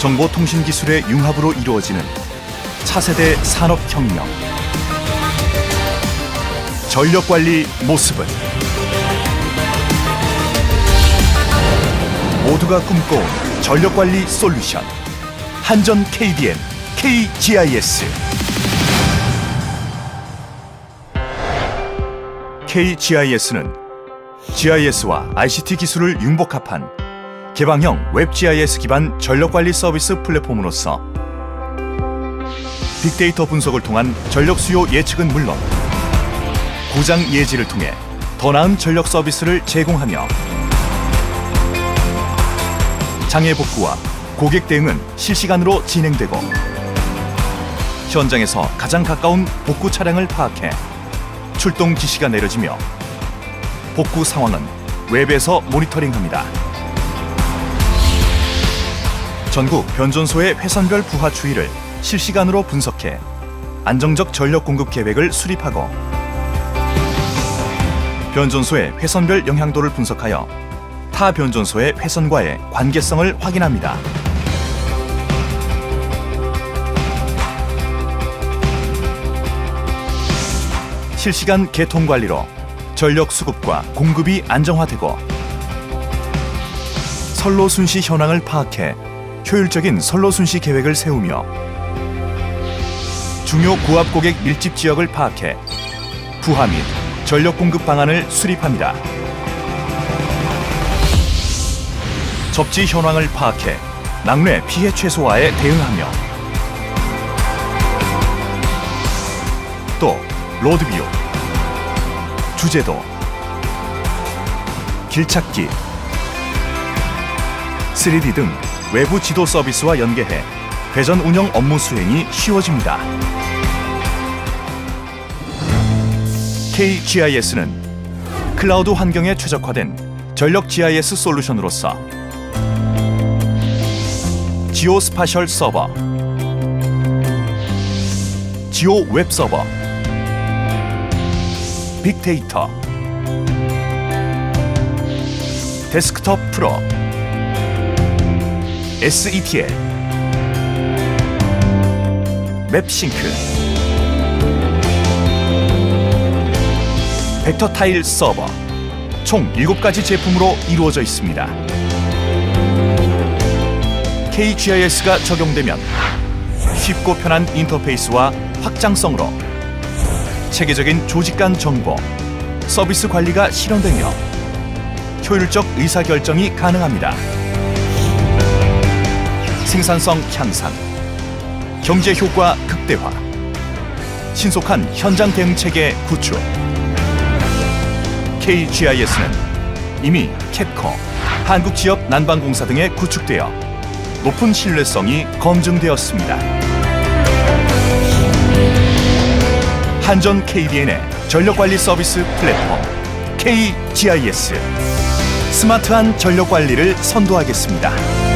정보통신 기술의 융합으로 이루어지는 차세대 산업혁명. 전력관리 모습은 모두가 꿈꿔온 전력관리 솔루션. 한전 KDN, KGIS. KGIS는 GIS와 ICT 기술을 융복합한 개방형 웹 GIS 기반 전력 관리 서비스 플랫폼으로서 빅데이터 분석을 통한 전력 수요 예측은 물론 고장 예지를 통해 더 나은 전력 서비스를 제공하며 장애 복구와 고객 대응은 실시간으로 진행되고 현장에서 가장 가까운 복구 차량을 파악해 출동 지시가 내려지며 복구 상황은 웹에서 모니터링합니다. 전국 변전소의 회선별 부하 추이를 실시간으로 분석해 안정적 전력 공급 계획을 수립하고 변전소의 회선별 영향도를 분석하여 타 변전소의 회선과의 관계성을 확인합니다. 실시간 개통 관리로 전력 수급과 공급이 안정화되고 선로 순시 현황을 파악해 효율적인 선로 순시 계획을 세우며 중요 고압 고객 밀집 지역을 파악해 부하 및 전력 공급 방안을 수립합니다. 접지 현황을 파악해 낙뢰 피해 최소화에 대응하며 또 로드뷰, 주제도, 길찾기, 3D 등 외부 지도 서비스와 연계해 회전 운영 업무 수행이 쉬워집니다. KGIS는 클라우드 환경에 최적화된 전력 GIS 솔루션으로서 지오 스파셜 서버, 지오 웹 서버, 빅데이터, 데스크톱 프로, SETL, 맵싱크, 벡터 타일 서버 총 7가지 제품으로 이루어져 있습니다. KGIS가 적용되면 쉽고 편한 인터페이스와 확장성으로 체계적인 조직 간 정보, 서비스 관리가 실현되며 효율적 의사결정이 가능합니다. 생산성 향상, 경제 효과 극대화, 신속한 현장 대응 체계 구축. KGIS는 이미 캡코, 한국 지역 난방공사 등에 구축되어 높은 신뢰성이 검증되었습니다. 한전 KDN의 전력관리 서비스 플랫폼 KGIS 스마트한 전력관리를 선도하겠습니다.